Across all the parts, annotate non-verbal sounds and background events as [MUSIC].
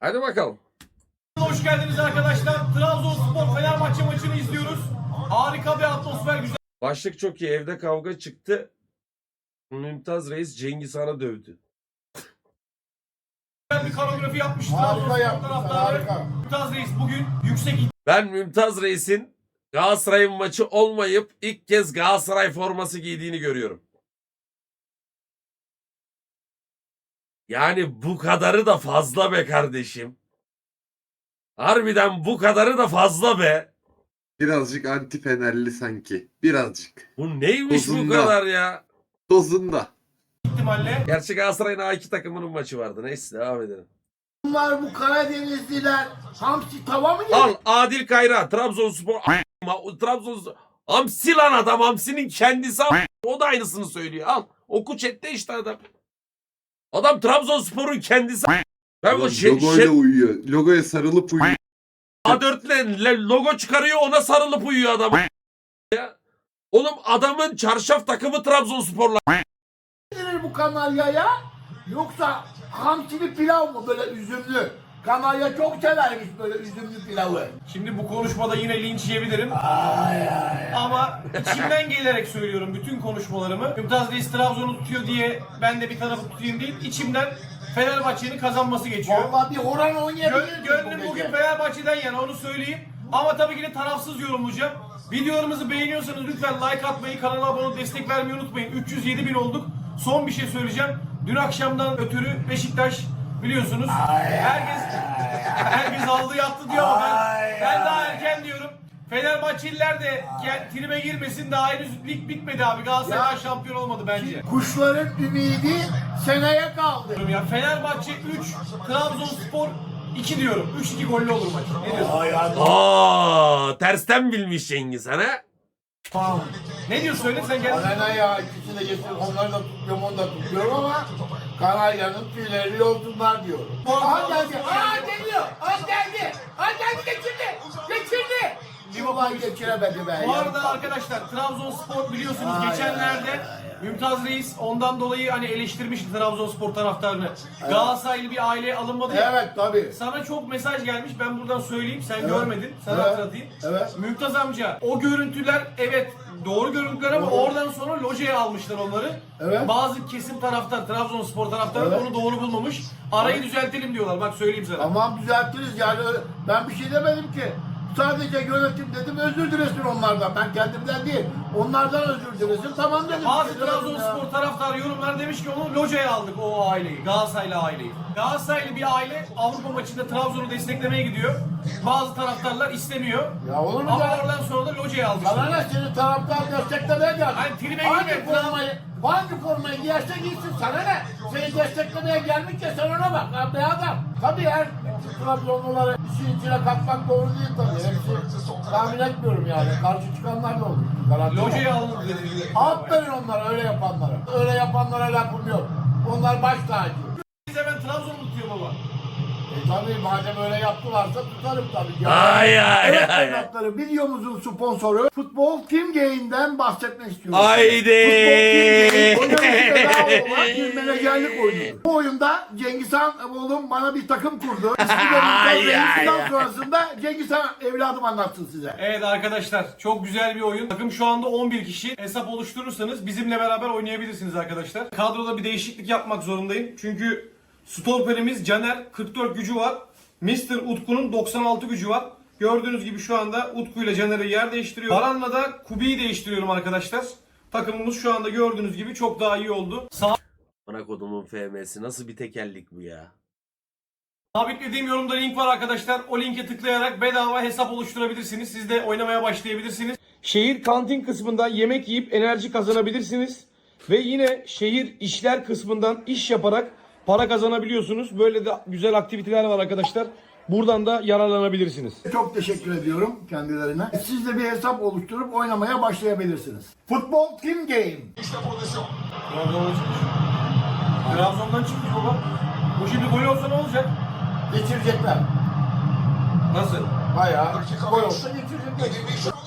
Hadi bakalım. Hoş geldiniz arkadaşlar. Trabzonspor Fenerbahçe maçını izliyoruz. Harika bir atmosfer, güzel Başlık çok iyi. Evde kavga çıktı. Mümtaz Reis Cengiz Han'ı dövdü. bir koreografi yapmış Harika Trabzonspor yapmışlar, taraftarı. harika. Mümtaz Reis bugün yüksek Ben Mümtaz Reis'in Galatasaray'ın maçı olmayıp ilk kez Galatasaray forması giydiğini görüyorum. Yani bu kadarı da fazla be kardeşim. Harbiden bu kadarı da fazla be. Birazcık anti fenerli sanki. Birazcık. Bu neymiş bu kadar ya? Dozunda. ihtimalle Gerçi Galatasaray'ın A2 takımının maçı vardı. Neyse devam edelim. Bunlar bu Karadenizliler hamsi tava mı Al yedi? Adil Kayra Trabzonspor a- Trabzonspor Hamsi lan adam Hamsi'nin kendisi a- o da aynısını söylüyor al oku chatte işte adam adam Trabzonspor'un kendisi ben bu şey, Logoyla şey, uyuyor. Logoya sarılıp uyuyor. A4'le le- logo çıkarıyor ona sarılıp uyuyor adam ya. Oğlum adamın çarşaf takımı Trabzonspor'la Denir bu kanalyaya? Yoksa hamsili pilav mı böyle üzümlü? Kanalya çok severmiş böyle üzümlü pilavı. şimdi bu konuşmada yine linç yiyebilirim. Ama içimden gelerek söylüyorum bütün konuşmalarımı. Mümtaz Reis Trabzon'u tutuyor diye ben de bir tarafı tutayım değil. İçimden Fenerbahçe'nin kazanması geçiyor. Vallahi bir oran oynayabiliriz Gö- bu gönlüm bugün Fenerbahçe'den yana onu söyleyeyim. Ama tabii ki de tarafsız yorumlayacağım. Videolarımızı beğeniyorsanız lütfen like atmayı, kanala abone olup destek vermeyi unutmayın. 307 bin olduk. Son bir şey söyleyeceğim. Dün akşamdan ötürü Beşiktaş biliyorsunuz. herkes herkes aldı yattı diyor ama ben, ben daha erken diyorum. Fenerbahçeliler de ke- tribe girmesin daha henüz lig bitmedi abi. Galatasaray daha Ya. şampiyon olmadı bence. Kuşların ümidi seneye kaldı. diyorum ya. Fenerbahçe 3, Trabzonspor 2 diyorum. 3-2 gollü olur maç. Ne diyorsun? Aa, tersten bilmiş Cengiz ha Tamam. Ne diyorsun söyle sen gel. Ne ya ikisini de getir onları da tutuyorum onu da tutuyorum ama Kanarya'nın tüyleri yolsunlar diyorum. Aha geldi. Aa geliyor. Aa geldi. Aa geldi geçirdi. Geçirdi. Olay geçiremedi be. Bu arada arkadaşlar Trabzonspor biliyorsunuz Ay, geçenlerde ay, Mümtaz Reis ondan dolayı hani eleştirmişti Trabzonspor taraftarını. Galatasaraylı bir aileye alınmadı ya. Evet tabii. Sana çok mesaj gelmiş ben buradan söyleyeyim sen Evet. görmedin sana Evet. hatırlatayım. Evet. Mümtaz amca o görüntüler evet doğru görüntüler ama Doğru. oradan sonra lojaya almışlar onları. Evet. Bazı kesim taraftar Trabzonspor taraftarı Evet. onu doğru bulmamış. Arayı düzeltelim diyorlar bak söyleyeyim sana. Tamam düzeltiriz yani öyle- ben bir şey demedim ki. Sadece yönetim dedim özür dilesin onlardan. Ben kendimden değil. Onlardan özür dilesin. Tamam dedim. Bazı. Trabzonspor taraftarı yorumlar demiş ki onu lojaya aldık o aileyi. Galatasaraylı aileyi. Galatasaraylı bir aile Avrupa maçında Trabzon'u desteklemeye gidiyor. Bazı taraftarlar istemiyor. Ya olur mu Ama ya? oradan sonra da lojaya aldık. Sana ne seni taraftar desteklemeye geldi. Hani tribe hangi girme, formayı, hangi formayı giyerse giysin sana ne? Seni desteklemeye gelmiş ya sen ona bak. Ya be adam. Tabii her Trabzonluları işin içine katmak doğru değil tabii. Hepsi tahmin etmiyorum yani. Karşı çıkanlar da olur. Garanti yok. Lojaya alındı dedi. Aferin onlara öyle yapanlara. Öyle yapanlara lafım yok. Onlar baş tacı. Bize ben Trabzon'u tutuyor baba. E tabii madem öyle yaptılarsa tutarım tabii. Ay ay Evet ay. evlatlarım videomuzun sponsoru Futbol Team Game'den bahsetmek istiyorum. Haydi. Futbol Team Game olan bir menajerlik oyunudur. Bu oyunda Cengiz Han oğlum bana bir takım kurdu. [LAUGHS] Ay, ay, ay. sonrasında Cengiz Han evladım anlatsın size. Evet arkadaşlar çok güzel bir oyun. Takım şu anda 11 kişi. Hesap oluşturursanız bizimle beraber oynayabilirsiniz arkadaşlar. Kadroda bir değişiklik yapmak zorundayım. Çünkü stoperimiz Caner 44 gücü var. Mr. Utku'nun 96 gücü var. Gördüğünüz gibi şu anda Utku ile Caner'i yer değiştiriyor. Baran'la da Kubi'yi değiştiriyorum arkadaşlar. Takımımız şu anda gördüğünüz gibi çok daha iyi oldu. Sağ Bana kodumun FM'si nasıl bir tekerlik bu ya? Sabitlediğim yorumda link var arkadaşlar. O linke tıklayarak bedava hesap oluşturabilirsiniz. Siz de oynamaya başlayabilirsiniz. Şehir kantin kısmında yemek yiyip enerji kazanabilirsiniz. Ve yine şehir işler kısmından iş yaparak para kazanabiliyorsunuz. Böyle de güzel aktiviteler var arkadaşlar. Buradan da yararlanabilirsiniz. Çok teşekkür ediyorum kendilerine. Siz de bir hesap oluşturup oynamaya başlayabilirsiniz. Futbol Team Game. Trabzon'dan çıkmış. Trabzon'dan çıkmış baba. Bu şimdi gol olsa ne olacak? Geçirecekler. Nasıl? Bayağı gol olsa geçirecekler.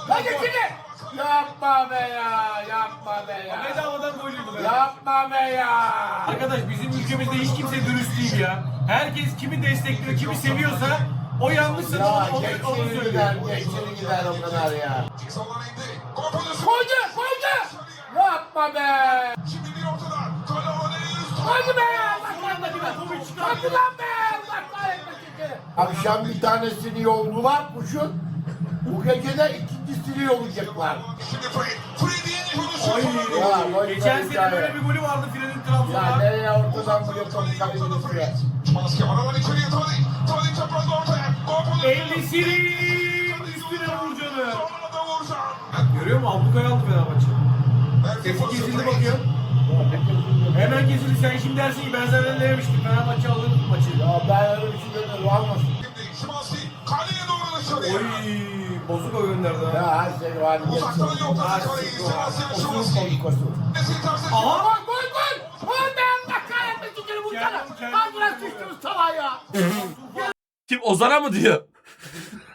Ha geçirdi! Yapma be ya, yapma be ya. Bedavadan gollüydü be. Yapma be ya. Arkadaş bizim ülkemizde hiç kimse dürüst değil ya. Herkes kimi destekliyor, kimi seviyorsa o yanlışsa da Ya onu, onu, onu içeri söylüyor. gider, geç içeri gider o kadar ya. Koydu, koydu! Yapma be! Koydu be! Allah kahretmesin. Hadi lan be! Allah kahretmesin. Akşam bir tanesini yoldular kuşun. Bu gece de ikincisini yollayacaklar. Ay, Ya, ver geçen sene böyle bir golü vardı Fred'in Ya Trabzon'da. nereye ortadan vuruyor topu kaleci şuraya. Eldisinin üstüne vurcanı. Görüyor musun? Ablukaya aldı Fenerbahçe. Sesi kesildi bakıyor. Hemen kesildi. Sen şimdi dersin ki ben zaten dememiştim. Fenerbahçe alır maçı. Ya ben öyle bir şey demiyorum almasın. Oy bozuk o gönderdi ha. Ya her şey var. Geçsin. Osuruk olduk osuruk. Aha. Gol gol gol! Gol be Allah kahretmesin seni vursana. Kendim, kendim. Lan bırak sıçtınız salağa ya. Kim Ozan'a mı diyor?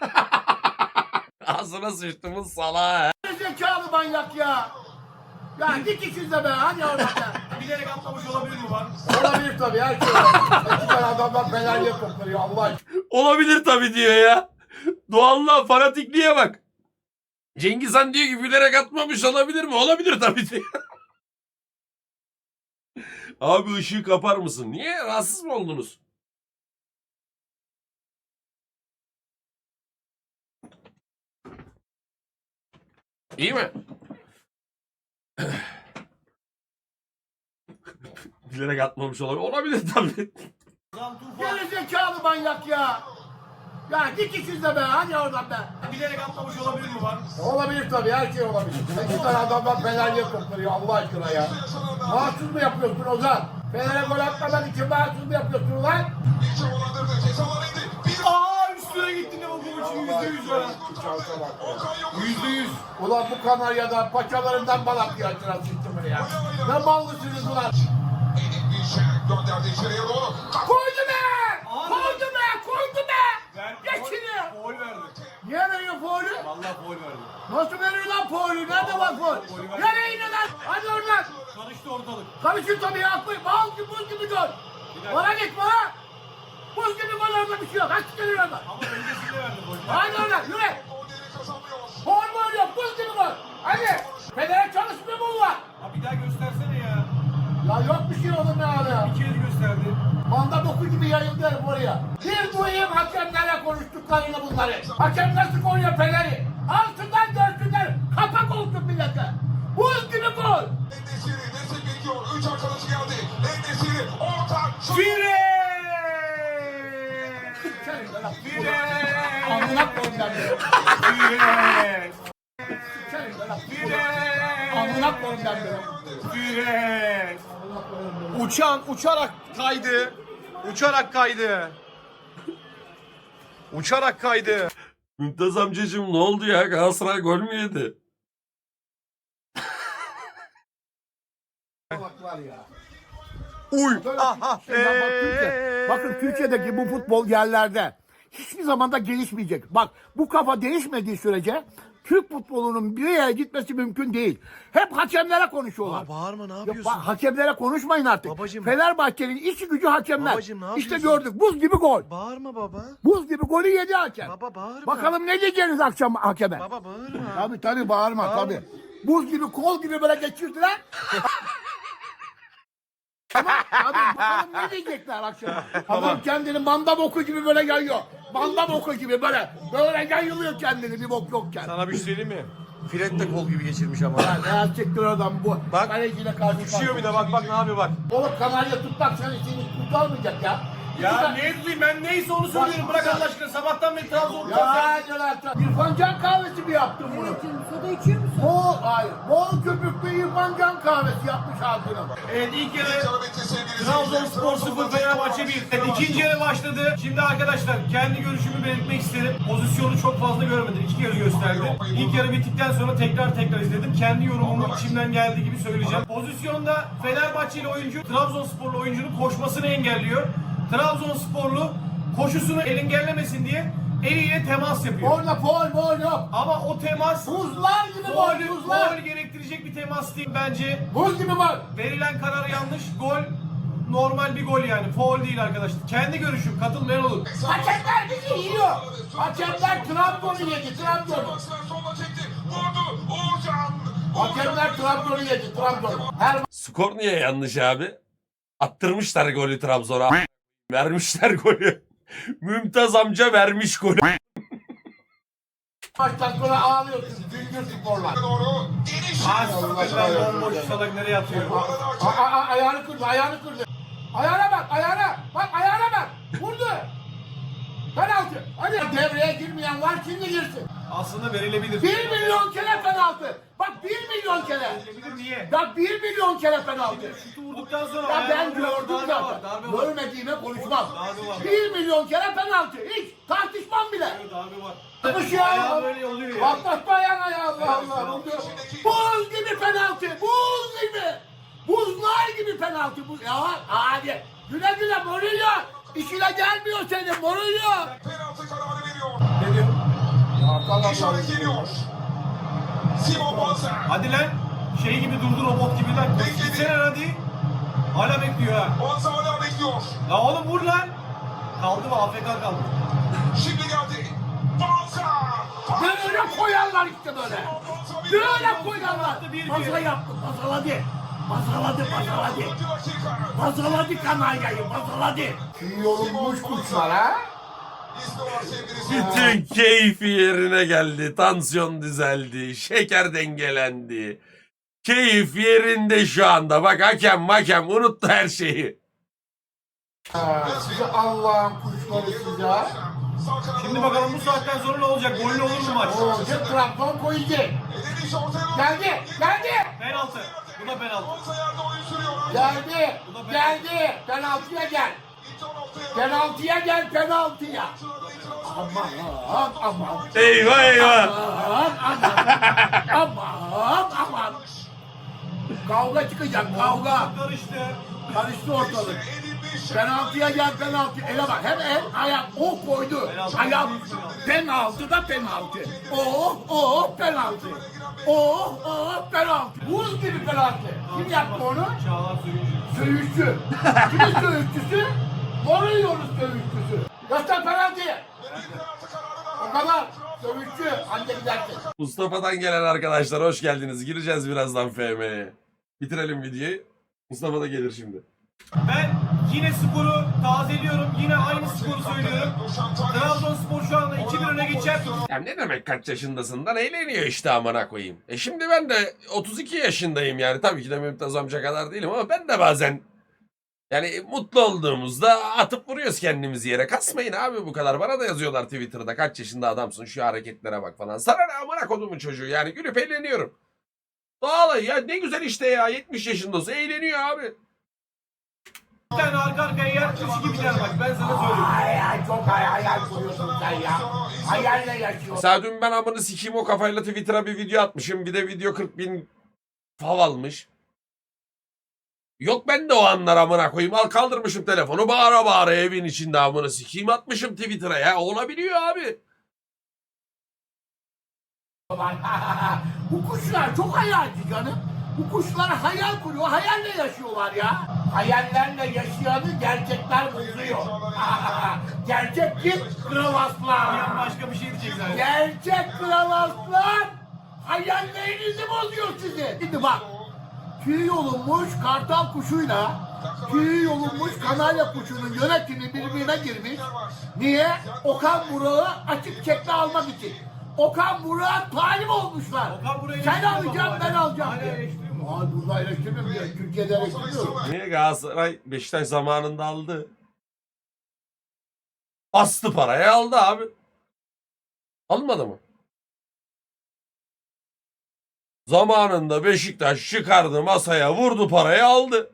[LAUGHS] Ağzına sıçtığımız salağa. Ne zekalı manyak ya. Ya git işinize be hadi oradan. Bilerek atlamış olabilir mi var? Olabilir tabii her şey olabilir. İki tane adamlar fenerliye toplanıyor Allah aşkına. Olabilir tabii diyor ya. [LAUGHS] Doğallığa, fanatikliğe bak. Cengiz Han diyor ki bilerek atmamış olabilir mi? Olabilir tabii diyor. [LAUGHS] Abi ışığı kapar mısın? Niye? Rahatsız mı oldunuz? İyi mi? [LAUGHS] bilerek atmamış olabilir. Olabilir tabii. Geri zekalı manyak ya. Ya git işinize be hadi oradan be. Bilerek atlamış olabilir mi var? Olabilir tabii her şey olabilir. İki tane adamlar fenerliye toplanıyor Allah aşkına ya. Mahsus mu yapıyorsun Ozan? Fener'e gol atmadan için mahsus mu yapıyorsun lan? Aa üstüne gitti ne bakım için yüzde yüz var. Yüzde yüz. Ulan bu Kanarya'dan paçalarından bal akıyor açıran sıçtımını ya. Ne mallısınız ulan? Koydu be! Koydu be! Ver, Geçiniyor. Foul verdi. Niye veriyor faulü? Vallahi foul verdi. Nasıl veriyor lan faulü? Nerede var faul? Nereye iniyor lan? Hadi oradan. Karıştı ortalık. Karışın tabii ya. Bal gibi buz gibi gol. Bana git bana. Buz gibi gol orada bir şey yok. Kaç geliyor orada. Ama öncesinde verdi golü. Hadi oradan yürü. Faul gol yok. Buz gibi gol. Hadi. Federe çalışmıyor mu bu var? Ha bir daha göstersene ya. Ya yok bir şey oğlum ya ya. Bir kez gösterdi. Manda boku gibi yayıldı oraya. Bir duyayım hakemlerle konuştuklarını bunları. Hakem nasıl koruyor Fener'i? Altından dörsünler. Kapak olsun millete. Buz gibi gol. Fire! Fire! Amına koyayım ben de. Fire! Fire! Amına koyayım ben de. Fire! Uçan uçarak kaydı. Uçarak kaydı. Uçarak kaydı. Mümtaz amcacığım ne oldu ya? Galatasaray gol mü yedi? Bak var ya. Uy. Aha. bak, Türkiye, bakın Türkiye'deki bu futbol yerlerde hiçbir zaman da gelişmeyecek. Bak bu kafa değişmediği sürece Türk futbolunun bir yere gitmesi mümkün değil. Hep hakemlere konuşuyorlar. Aa, bağırma ne Ya yapıyorsun? bak, hakemlere konuşmayın artık. Babacım. Fenerbahçe'nin işi gücü hakemler. Babacım, ne işte yapıyorsun? gördük buz gibi gol. Bağırma baba. Buz gibi golü yedi hakem. Baba bağırma. Bakalım ne diyeceksiniz akşam hakeme. Baba bağırma. Tabii tabii bağırma tabii. Buz gibi kol gibi böyle geçirdiler. [LAUGHS] Ama tabii bakalım ne diyecekler akşam. Adam kendini manda boku gibi böyle yayıyor. Manda boku gibi böyle. Böyle yayılıyor kendini bir bok yokken. Sana bir şey söyleyeyim mi? Fred de kol gibi geçirmiş ama. Ya ne yapacaklar adam bu? Bak, Kaleciyle karşı Düşüyor bir de bak bak ne yapıyor bak. Oğlum kanalya tutmak seni seni kurtarmayacak ya. Ya ne diyeyim ben neyse onu söylüyorum. Bırak Allah aşkına sabahtan beri Trabzon'da. Ya Celal'den İrfan Can kahvesi mi yaptın bunu? Soda içiyor musun? Bol, hayır, bol köpüklü İrfan Can kahvesi yapmış ağzına. Evet ilk yarı Trabzonspor 0 Fenerbahçe 1. Evet, ikinci yarı başladı. Şimdi arkadaşlar kendi görüşümü belirtmek isterim. Pozisyonu çok fazla görmedim. İki yarı gösterdi. İlk yarı bittikten sonra tekrar tekrar izledim. Kendi yorumumu içimden geldiği gibi söyleyeceğim. Pozisyonda Fenerbahçeli oyuncu Trabzonsporlu oyuncunun koşmasını engelliyor. Trabzonsporlu koşusunu engellemesin diye eliyle temas yapıyor. Orada foul foul yok. Ama o temas Buzlar gibi Gol, gol, buzlar. gol gerektirecek bir temas değil bence. Buz gibi gol. Verilen karar yanlış. Gol normal bir gol yani. Foul değil arkadaşlar. Kendi görüşüm. Katılmayan olur. Hakemler bizi yiyor. Hakemler Trabzon'u yedi. Trabzon'u. Hakemler Trabzon'u yedi. Trabzon'u. Her Skor niye yanlış abi? Attırmışlar golü Trabzon'a. Vermişler golü. Mümtaz amca vermiş golü. maçtan sonra ağlıyorsun. Güldür sporlar. Hakikaten bomboş salak nereye atıyor? A- a- a- ayağını kırdı, ayağını kırdı. Ayağına bak, ayağına. Bak ayağına bak. Vurdu. Penaltı. Hadi devreye girmeyen var şimdi girsin. Aslında verilebilir. Bir milyon kere penaltı. Bak bir milyon kere. Verilebilir niye? Bak bir milyon kere penaltı. Şutu vurduktan sonra Ya ben ayağına gördüm darbe var, zaten. darbe var. Görmediğime konuşmam. Darbe var. Bir milyon kere penaltı. Hiç tartışmam bile. Darbe var. Yapış ya. Ayağı böyle oluyor ya. Patlatma ayağına ya Allah Allah. Buz, buz gibi penaltı. Buz gibi. Buzlar gibi penaltı. Bu, ya hadi. Güle güle Mourinho. İşine gelmiyor senin Mourinho. Penaltı kararı veriyor. İşaret geliyor. Simon Banzer. Hadi lan. Şey gibi durdu robot gibi lan. Bekledi. Gitsene hadi. Hala bekliyor ha. Banzer hala bekliyor. La oğlum vur lan. Kaldı mı? AFK kaldı. Şimdi geldi. Banzer. Böyle koyarlar işte böyle. Böyle koyarlar. Masala yaptı. Masaladı. Dördüncü dakika. Masaladı kanaryayı. Masaladı. Yorulmuş kuşlar ha. Bütün keyfi yerine geldi. Tansiyon düzeldi. Şeker dengelendi. Keyif yerinde şu anda. Bak hakem hakem unuttu her şeyi. Allah'ın kuşları kanada Şimdi bakalım bu saatten sonra ne olacak? Gollü olur mu maç? Olacak Trabzon koyacak. Geldi. Geldi. Penaltı. Bu da penaltı. Geldi. Geldi. Penaltıya gel. Penaltıya gel penaltıya. Aman aman aman. Eyvah eyvah. Aman aman. aman aman. Kavga çıkacak kavga. Karıştı. Karıştı ortalık. Penaltıya gel penaltı. Ele bak hem el ayak o koydu. Ayak penaltı da penaltı. Oh oh penaltı. Oh oh penaltı. Buz gibi penaltı. Kim yaptı onu? Çağlar. Söğüşçü. Kimin söğüşçüsü? Mourinho'nun söğüşçüsü. Göster penaltıyı. O da. kadar. Söğüşçü. Anca gidersin. Mustafa'dan gelen arkadaşlar hoş geldiniz. Gireceğiz birazdan FM'ye. Bitirelim videoyu. Mustafa da gelir şimdi. Ben yine skoru tazeliyorum. Yine aynı skoru söylüyorum. Trabzonspor şu anda 2-1 öne geçer. Ya ne demek kaç yaşındasından eğleniyor işte amına koyayım. E şimdi ben de 32 yaşındayım yani tabii ki de Mümtaz amca kadar değilim ama ben de bazen yani mutlu olduğumuzda atıp vuruyoruz kendimizi yere. Kasmayın abi bu kadar. Bana da yazıyorlar Twitter'da kaç yaşında adamsın şu hareketlere bak falan. Sana ne amına kodumun çocuğu yani gülüp eğleniyorum. Doğal ya ne güzel işte ya 70 yaşındasın eğleniyor abi. Bir tane arka arkaya yer 3-2 biter maç. Ben sana söylüyorum. Ay ay çok hay- hayal kuruyorsun sen ya. Hayalle yaşıyorsun. Mesela dün ben amını sikeyim o kafayla Twitter'a bir video atmışım. Bir de video 40 bin fav almış. Yok ben de o anlar amına koyayım. Al kaldırmışım telefonu bağıra bağıra evin içinde amını sikeyim atmışım Twitter'a ya. Olabiliyor abi. [LAUGHS] Bu kuşlar çok hayalci canım. Bu kuşlar hayal kuruyor, hayalle yaşıyorlar ya. Hayallerle yaşayanı gerçekler bozuyor. [LAUGHS] Gerçek kim? Aslan. başka bir şey diyecek zaten. Gerçek kral aslan. Hayallerinizi bozuyor sizi. Şimdi bak. Tüy yolunmuş kartal kuşuyla tüy yolunmuş kanarya kuşunun yönetimi birbirine girmiş. Niye? Okan Burak'ı açık çekme almak için. Okan Burak'a talip olmuşlar. Sen alacaksın ben alacağım diye. Ay burada eleştirmiyorum ya. Türkiye'de. Niye Galatasaray Beşiktaş zamanında aldı? Bastı parayı aldı abi. Almadı mı? Zamanında Beşiktaş çıkardı masaya vurdu parayı aldı.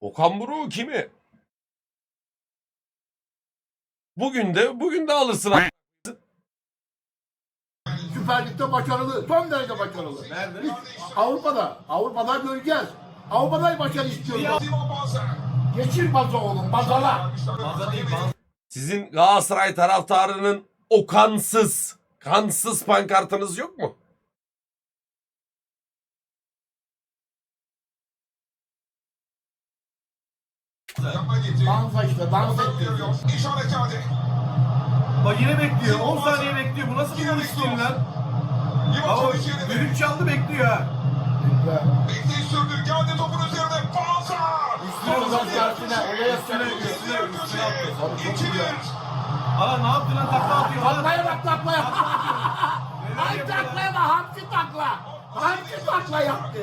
Okan Buruk kimi? Bugün de bugün de alırsın. Süper Lig'de başarılı. Son derece başarılı. Nerede? Avrupa'da. Avrupa'da göreceğiz. Avrupa'da başarı Banzer. Geçir baza oğlum bazala. Değil. Sizin Galatasaray taraftarının o kansız, kansız pankartınız yok mu? Dansa işte dans etti. geliyor. İş harekatı. Bak yine bekliyor. 10 saniye bekliyor. Bu nasıl bir değil lan? Düdük çaldı bekliyor ha. Bekleyi sürdü. Geldi topun üzerine. Fransa. Üstüne tersine. Oraya Üstüne, üstüne. üstüne, attı. Abi çok güzel. 2-1. Aa ne yaptı lan takla atıyor. Taklaya bak taklaya. [LAUGHS] Ay taklaya bak hamsi takla. Hamsi takla yaptı.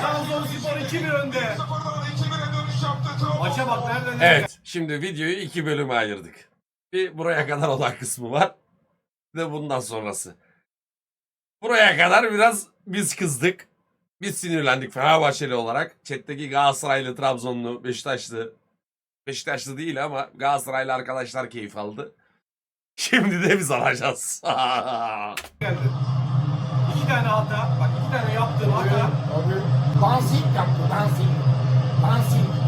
Trabzonspor 2-1 önde. 0'dan 2-1'e dönüş yaptı. Maça bak nereden. Evet. Şimdi videoyu iki bölüme ayırdık. Bir buraya kadar olan kısmı var. Bir de bundan sonrası. Buraya kadar biraz biz kızdık. Biz sinirlendik Fenerbahçeli olarak. Chat'teki Galatasaraylı, Trabzonlu, Beşiktaşlı. Beşiktaşlı değil ama Galatasaraylı arkadaşlar keyif aldı. Şimdi de biz alacağız. [LAUGHS] geldi. İki tane hata. Bak iki tane yaptığım hata. Dansing yaptı dansing. Dansing.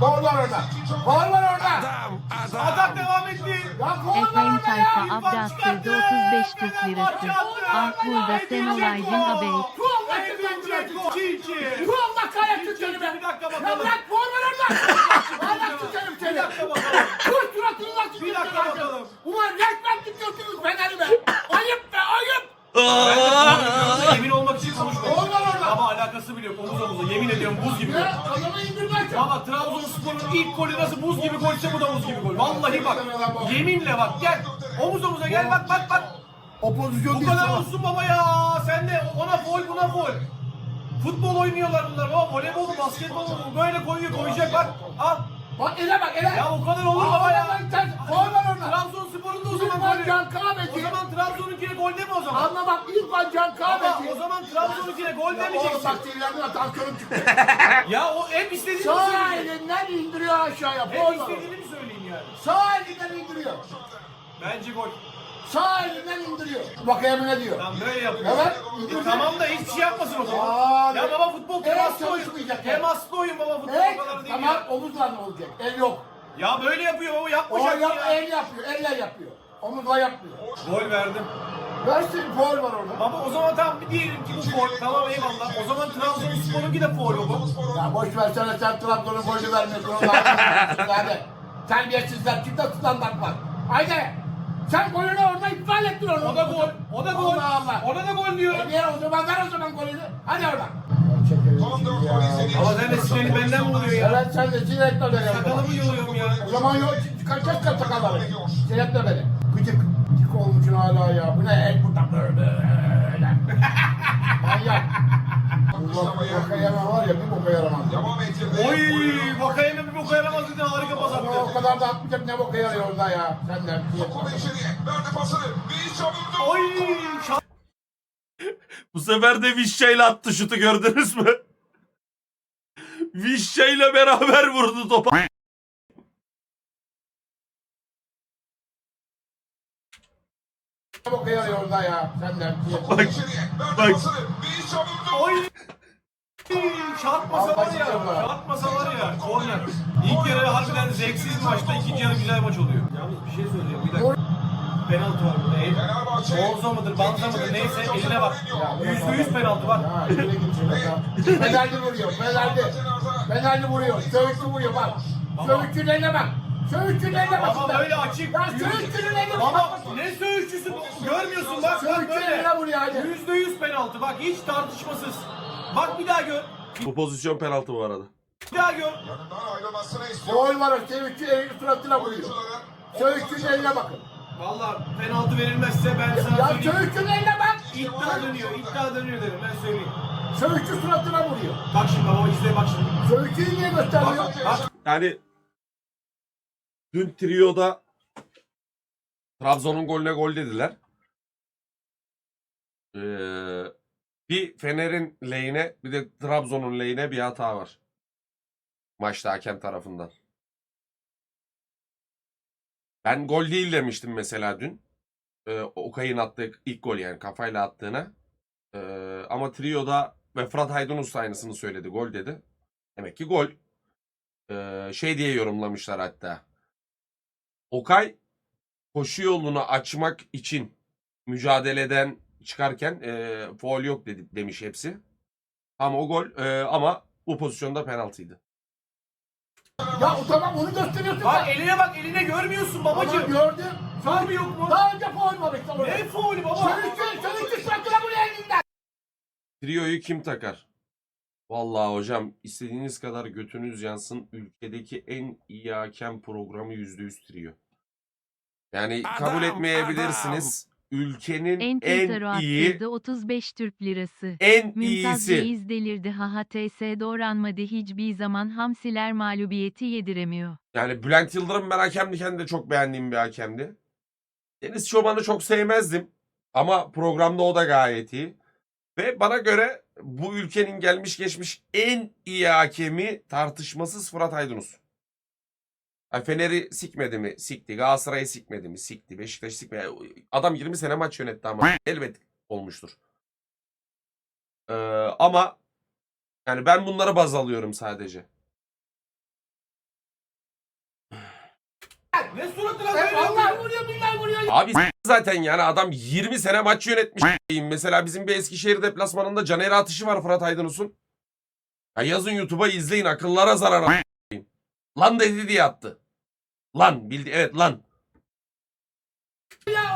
Gol var orada. Gol var orada. adam, adam. Atak devam etti. Ya gol var Efendim orada tayfa ya. abde attırdı 35 Türk lirası. Ah burada sen olaydın abey. Şu Allah kahretsin. gol. 2-2. Şu Allah kahretsin seni be. Bir dakika Ya bakalım. bırak gol var orada. Allah tutarım Bir seni. dakika bakalım. Kır suratını nasıl Bir dakika bakalım. Ulan resmen tutuyorsunuz Fener'i be. Ayıp be ayıp. Ben ediyorum buz gibi. Adamı indirmek. Ama Trabzonspor'un ilk golü nasıl buz gibi golse bu da buz gibi gol. Vallahi bak. Yeminle bak gel. Omuz omuza gel bak bak bak. O pozisyon Bu kadar olsun baba ya. Sen de ona foul buna foul. Futbol oynuyorlar bunlar baba. Voleybol mu basketbol mu böyle koyuyor koyacak bak. Al. Bak ele bak ele. Ya o kadar olur baba ya. Gol var orada. Trabzonspor'un da o zaman İrfan golü. Can O Kahveci. zaman Trabzon'unkine gol deme o zaman. Anla bak İrfan Can Ama Kahveci. o zaman Trabzon'unkine gol Ya Oğlum demeyeceksin. bak sinirlendim tansiyonum çıktı. [LAUGHS] Ya o hep istediğini mi Sağ söyleyeceksin? elinden indiriyor aşağıya. Hep var. istediğini mi söyleyeyim yani? Sağ elinden indiriyor. Bence gol. Sağ elinden indiriyor. Bakayım ne diyor. Tamam böyle yapıyor. Evet. E, tamam da hiçbir şey yapmasın o zaman. Ya baba futbol temaslı oyun. Temaslı oyun baba futbol Evet. o Tamam ya. omuzla ne olacak? El yok. Ya böyle yapıyor baba O yapmayacak yap, ya. el yapıyor. Elle yapıyor. Omuzla yapmıyor. Gol verdim. Versin gol var orada. Baba o zaman tamam diyelim ki bu gol. Tamam eyvallah. O zaman Trabzonspor'unki de foul baba. Ya boş versene sen Trabzon'un golü vermiyorsun. Hadi. [LAUGHS] Terbiyesizler. Kimde standart var? Haydi. Sen golünü orada iptal ettin onu. O da gol. O da gol. Allah Allah. Ona da gol diyor. E o zaman ver o zaman golünü. Hadi oradan. Son 4 gol izledi. Ama sen de sinirli benden mi oluyor ya? Evet sen de sinetle beni. Sakalımı yoluyorum ya. O zaman yok çıkaracak ka sakalları. Sinetle beni. Gıcık. Gıcık olmuşsun hala ya. Bu ne el burada böyle. [LAUGHS] Manyak. Allah boka yaramaz var ya bir boka yaramaz. Devam ettirdi. Oy Vakayeme bir boka yaramaz dedi harika pas Ama o attı. kadar da atmayacak ne boka yarıyor orada ya. Sen de. Kola içeriye. Verdi pasını. Bir iş çavirdi. Oy şa- [LAUGHS] Bu sefer de Vişça'yla attı şutu gördünüz mü? [LAUGHS] Vişça'yla beraber vurdu topa. Yarıyor orada ya. Sen de. Kola içeriye. Verdi Bak. çavirdi. Oy Çarpmasa var ya, çarpmasa var ya, korner. İlk yarı harbiden zevksiz maçta, ikinci yarı güzel maç oluyor. Yalnız bir şey söyleyeceğim, bir dakika. Penaltı var burada. El. Bolza mıdır, banza mıdır neyse eline bak. Yüzde yüz penaltı var. Fenerli vuruyor. Fenerli. Fenerli vuruyor. Söğütlü vuruyor bak. Söğütlü'nün eline bak. Söğütlü'nün eline bak. Ama böyle açık. Ya Söğütlü'nün eline bak. Ama ne söğüşçüsü görmüyorsun bak bak böyle. eline vuruyor hadi. Yüzde yüz penaltı bak hiç tartışmasız. Bak bir daha gör. Bu pozisyon penaltı bu arada. Bir daha gör. Yanından ayrılmasını istiyor. Gol var o. Söğütlü elini suratına vuruyor. Oyuncuların Söğütlü'nün eline bakın. Valla penaltı verilmezse ben sana Ya söyleyeyim. Söğütlü'nün eline bak. İddia dönüyor, iddia dönüyor derim ben söyleyeyim. Söğütlü suratına vuruyor. Bak şimdi baba izle bak şimdi. Söğütlü'yü niye gösteriyor? Bak, bak. Yani dün Trio'da Trabzon'un golüne gol dediler. Ee, bir Fener'in lehine bir de Trabzon'un lehine bir hata var. Maçta hakem tarafından. Ben gol değil demiştim mesela dün. Ee, Okay'ın attığı ilk gol yani kafayla attığına. Ee, ama Trio'da ve Fırat Aydınus da aynısını söyledi. Gol dedi. Demek ki gol. Ee, şey diye yorumlamışlar hatta. Okay koşu yolunu açmak için mücadeleden çıkarken e, faul yok dedi, demiş hepsi. Ama o gol e, ama bu pozisyonda penaltıydı. Ya o tamam onu gösteriyorsun. Bak sen. eline bak eline görmüyorsun Ama babacığım. gördüm. Var mı yok mu? Daha önce faul var işte orada. Ne faulü baba? Sövüştü, sövüştü suratına buraya elinden. Trio'yu kim takar? Vallahi hocam istediğiniz kadar götünüz yansın. Ülkedeki en iyi hakem programı %100 Trio. Yani kabul etmeyebilirsiniz. Ülkenin en, Enteresan iyi, arttırdı 35 Türk lirası. en Mümtaz iyisi. Reis delirdi haha TS doğranmadı hiçbir zaman hamsiler mağlubiyeti yediremiyor. Yani Bülent Yıldırım ben hakemliken de çok beğendiğim bir hakemdi. Deniz Çoban'ı çok sevmezdim. Ama programda o da gayet iyi. Ve bana göre bu ülkenin gelmiş geçmiş en iyi hakemi tartışmasız Fırat Aydınus. Fener'i sikmedi mi? Sikti. Galatasaray'ı sikmedi mi? Sikti. Beşiktaş'ı sikmedi. Adam 20 sene maç yönetti ama elbet olmuştur. Ee, ama yani ben bunları baz alıyorum sadece. Ne suratına E, böyle vallahi vuruyor, billahi vuruyor. Abi s- zaten yani adam 20 sene maç yönetmiş. Mesela bizim bir Eskişehir deplasmanında Caner atışı var Fırat Aydınus'un. Ya yazın YouTube'a izleyin akıllara zarar. Lan dedi diye attı. Lan bildi evet lan.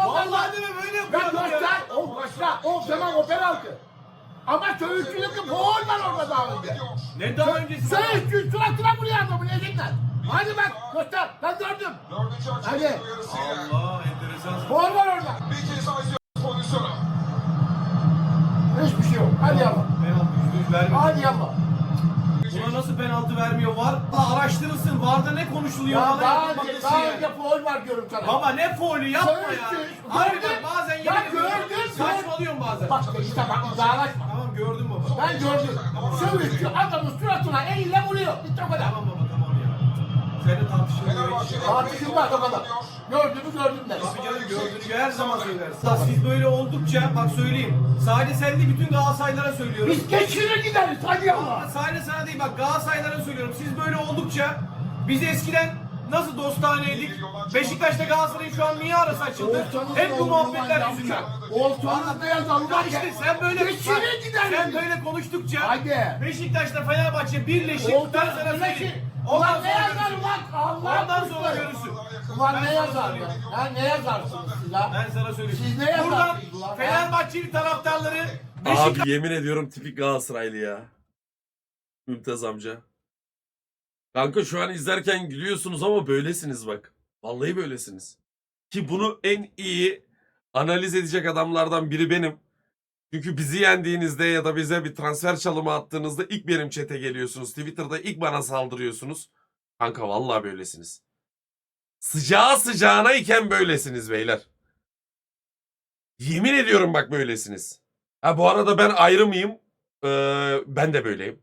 Vallahi deme böyle Ya yapıyor adam ya. göster. O başla. O zaman o penaltı. Ama sövüşçülük faul var orada daha önce. Ne daha öncesi? Sövüşçü suratına vuruyor adamın elinden. Hadi bak göster. Ben gördüm. Dördüncü Hadi. uyarısıyla Allah enteresan. Faul var orada. bir kez izliyoruz pozisyonu. Hiçbir şey yok. Hadi yallah. Penaltı yüzde yüz vermiyor. Hadi yallah. Buna nasıl penaltı vermiyor? Var Allah araştırılsın. Varda ne konuşuluyor? Ya Bana daha önce, daha yani? önce faul var diyorum sana. Baba ne faulü yapma ya. Sövüştü. Harbiden Gördün. bazen Ya yemin ediyorum, gördün. Saçmalıyorum bazen. Bak işte bak uzaklaşma. Tamam gördüm baba. Ben gördüm. Sövüşçü adamın suratına eliyle vuruyor. Bitti o kadar. Tamam baba. Seninle tartışılmıyor. Fenerbahçe'de Tartışılmaz o kadar. Gördüğümü gördüm de. Tabii canım gördüğünü her zaman söylersin. Siz böyle oldukça bak söyleyeyim. Sadece sen değil bütün Galatasaraylara söylüyorum. Biz geçirir gideriz. Hadi Ama yallah. sadece sana değil bak Galatasaraylara söylüyorum. Siz böyle oldukça biz eskiden nasıl dostaneydik? Beşiktaş'ta Galatasaray'ın şu an niye arası açıldı? Hep bu muhabbetler yüzünden. yavşak. Olsanız ne yazalım Ya işte sen böyle gideriz. sen böyle konuştukça Hadi. Beşiktaş'ta Fenerbahçe birleşip ben sana ne söyleyeyim. Ondan Ulan ne sonra yazar görürsün. ulan? Allah Ondan sonra görürsün. Ulan ne yazar ya? ne yazarsınız siz ha? Ben sana söyleyeyim. Siz ne Buradan yazarsınız ulan? Fenerbahçeli taraftarları Beşiktaş Abi yemin ediyorum tipik Galatasaraylı ya. Mümtaz amca. Kanka şu an izlerken gülüyorsunuz ama böylesiniz bak. Vallahi böylesiniz. Ki bunu en iyi analiz edecek adamlardan biri benim. Çünkü bizi yendiğinizde ya da bize bir transfer çalımı attığınızda ilk benim çete geliyorsunuz. Twitter'da ilk bana saldırıyorsunuz. Kanka vallahi böylesiniz. Sıcağı sıcağına iken böylesiniz beyler. Yemin ediyorum bak böylesiniz. Ha bu arada ben ayrı mıyım? Ee, ben de böyleyim.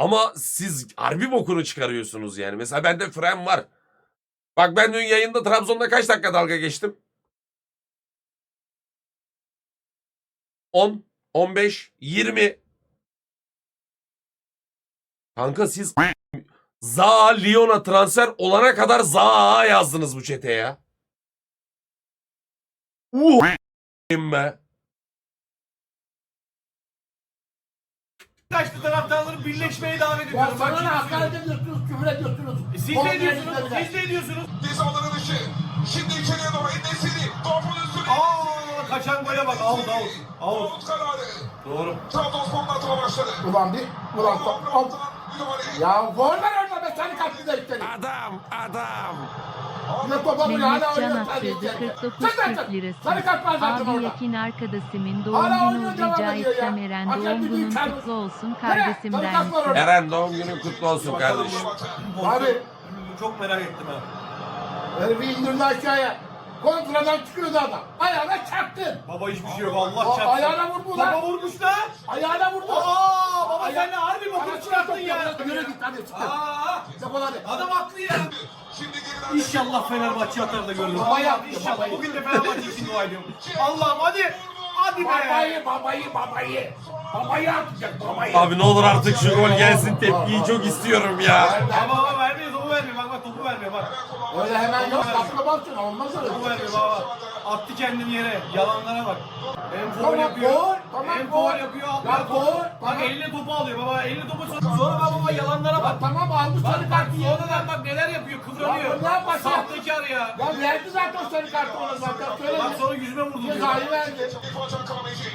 Ama siz harbi bokunu çıkarıyorsunuz yani. Mesela bende fren var. Bak ben dün yayında Trabzon'da kaç dakika dalga geçtim? 10, 15, 20. Kanka siz [LAUGHS] Zaha Lyon'a transfer olana kadar Zaha yazdınız bu çeteye ya. Uh be. Beşiktaşlı taraftarları birleşmeye davet ediyorum. Bak ne şimdi hakaret ediyorsunuz, küfür ediyorsunuz. E Siz ediyorsunuz, yerinde siz de ediyorsunuz. Cezaları dışı. Şimdi içeriye doğru Enesiri. Topun üstüne. Aa, kaçan gole bak, out, out, out. Out kararı. Doğru. Trabzonspor'un atma başladı. Ulan bir, ulan top, hop. Ya gol ver orada be, sarı kartlı da istedim. Adam, adam. Mehmet Can attırdı içeride. 49 Sen Türk lirası. Abi yakin arkadaşımın doğum günü rica etsem Eren doğum günün kutlu olsun Nereye? kardeşim Sarı der kart var misin? orada. Eren doğum günün kutlu olsun kardeşim. Abi. Çok merak ettim ha. Herifi indirdi aşağıya. Kontradan çıkıyordu adam. Ayağına çarptı. Baba hiçbir şey yok Allah A- çarpsın. ayağına vurdu lan. Baba vurmuş lan. Ayağına vurdu. Aa baba Aya- sen de harbi bokunu Ayağına çıkarttın sokuyor, ya. Yürü git hadi çıkın. Aa Defol hadi. adam haklı ya. Şimdi geriden İnşallah Fenerbahçe atar da görürüm. Baba yaptı, inşallah. Bugün de Fenerbahçe için dua ediyorum. Allah'ım hadi. Hadi be. Babayı, babayı, babayı. Babayı atacak, babayı. Abi ne olur artık şu gol gelsin tepkiyi çok istiyorum ya. Baba baba Öyle hemen yok, kaplamazsın, olmaz öyle. Topu vermiyor baba. Attı kendini yere. Yalanlara bak. Hem foul Tamam, yapıyor. gol, tamam, hem gol. yapıyor. Ya Atlar gol. Bak tamam. eline topu alıyor baba. Eline topu sonra, sonra bak baba yalanlara bak. Bak tamam aldı Bak sarı bak kartı. sonradan bak neler yapıyor kıvranıyor. Ya ne yapacak? Sahtekar ya. Ya verdi zaten sarı kartı ona zaten. Söyle. Bak sonra yüzüme vurdu diyor. Cezayı verdi. Kahveci.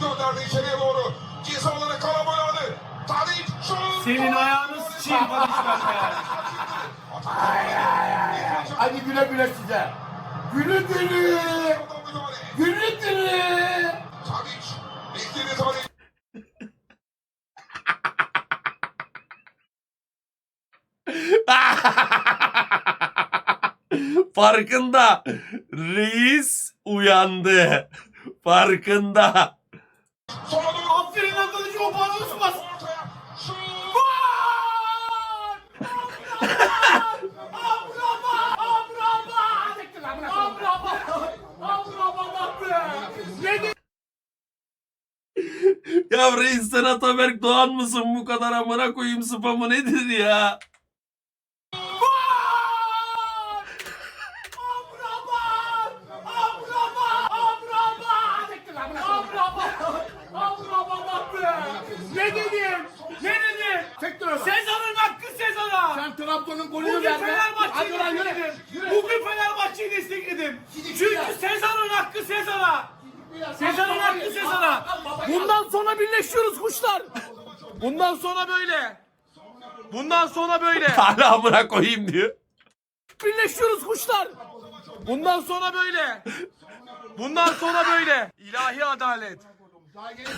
Gönderdi içeriye doğru. Ceza alanı kalabalığı. Tadic şut. Senin ayağını sıçayım ben ya. [LAUGHS] Hadi güle güle size. Gülü gülü. Gülü gülü. [LAUGHS] Farkında. Reis uyandı. Farkında. [LAUGHS] Ya reis sen Ataberk Doğan mısın bu kadar amına koyayım spamı nedir ya? Ne dedim? Ne dedi? Çektir onu. Sezar'ın hakkı Sezar'a. Sen Trabzon'un golünü Bugün ver. be. Fenerbahçe'yi destekledim. Bugün Fenerbahçe'yi destekledim. Çünkü Sezar'ın hakkı Sezar'a. Sezar'ın hakkı Sezar'a. Bundan sonra birleşiyoruz kuşlar. Bundan sonra böyle. Bundan sonra böyle. [LAUGHS] Hala amına koyayım diyor. Birleşiyoruz kuşlar. Bundan sonra böyle. Bundan sonra böyle. İlahi adalet.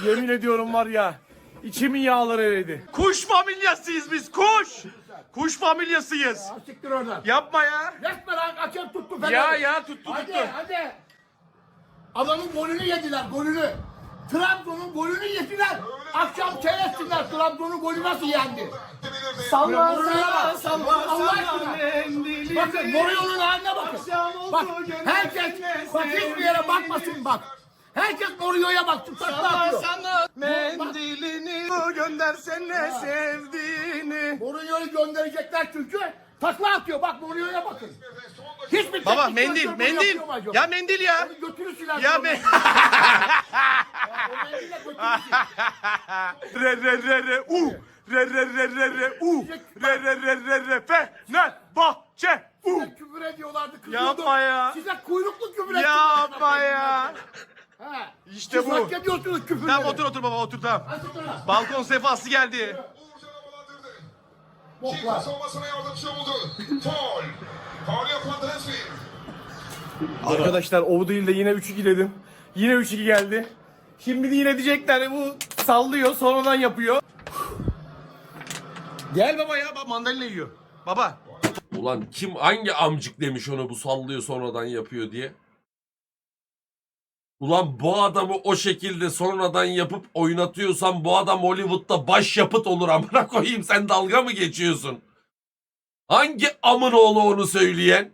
Yemin ediyorum var ya. içimin yağları eridi. Kuş familyasıyız biz kuş. Kuş familyasıyız. Siktir oradan. Yapma ya. Resmen hakem tuttu. Ya ya tuttu Hadi tuttu. hadi. Adamın golünü yediler golünü. Trabzon'un golünü yediler. Akşam seyretsinler Trabzon'un golü nasıl yendi. Salla salla, salla Allah aşkına. Bakın Mourinho'nun haline bakın. Bak herkes bak hiçbir yere bakmasın bak. Herkes Mourinho'ya baksın. Takla atıyor. Mendilini göndersene sevdiğini. Mourinho'yu gönderecekler çünkü takla atıyor. Bak Mourinho'ya bakın. Hiçbir Baba teknik mendil direktör bunu mendil. yapıyor mu acaba? Ya mendil ya. Onu götürür siler. Ya sonra. me O mendille götürür. re re re re u re re re re re u re re re re re fe ne bahçe u Size küfür ediyorlardı kızıyordum. Yapma ya. Size kuyruklu küfür ettim. Yapma ya. Ha. İşte Siz bu. hak ediyorsunuz küfürleri. Tamam otur otur baba otur tamam. Hadi. Balkon sefası geldi. Uğurcan havalandırdı. Bok Çiğdem var. savunmasına yardımcı oldu. Faul. Faul yapan Drensfield. Arkadaşlar o değil de yine 3-2 dedim. Yine 3-2 geldi. Şimdi de yine diyecekler bu sallıyor sonradan yapıyor. Gel baba ya bak mandalina yiyor. Baba. Ulan kim hangi amcık demiş onu bu sallıyor sonradan yapıyor diye. Ulan bu adamı o şekilde sonradan yapıp oynatıyorsan bu adam Hollywood'da başyapıt olur amına [LAUGHS] koyayım sen dalga mı geçiyorsun? Hangi amın oğlu onu söyleyen?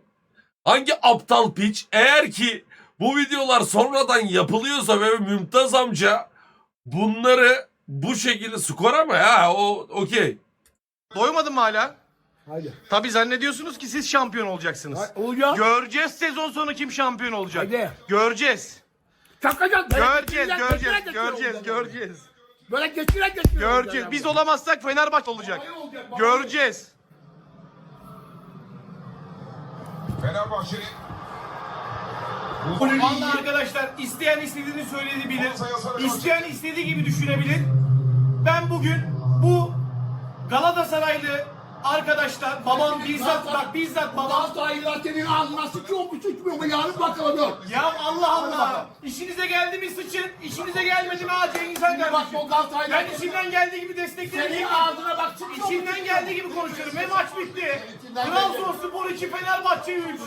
Hangi aptal piç? Eğer ki bu videolar sonradan yapılıyorsa ve Mümtaz amca bunları bu şekilde skor ama ya o okey. Doymadın mı hala? Hadi. Tabi zannediyorsunuz ki siz şampiyon olacaksınız. Olacak. Göreceğiz sezon sonu kim şampiyon olacak. Hadi. Göreceğiz. Çakacağız. Böyle Göreceğiz, göreceğiz, göreceğiz, olacak. göreceğiz. Böyle geçire geçire Göreceğiz. olacak Biz ama. olamazsak Fenerbahçe olacak. Babayı olacak, babayı. Göreceğiz. Fenerbahçe'nin Vallahi arkadaşlar isteyen istediğini söyleyebilir. İsteyen istediği gibi düşünebilir. Ben bugün bu Galatasaraylı arkadaşlar babam bizzat bak bizzat babam Galatasaraylılar senin ağzına sıçıyor mu sıçmıyor mu yarın bakalım dur. ya Allah Allah işinize geldi mi sıçın işinize gelmedi mi Han Bak kardeşim. o Galatasaraylılar. Ben içimden geldiği gibi desteklerim. Senin ağzına bak sıçıyor mu İçimden geldiği gibi konuşuyorum ve maç bitti. Trabzonspor 2 Fenerbahçe 3.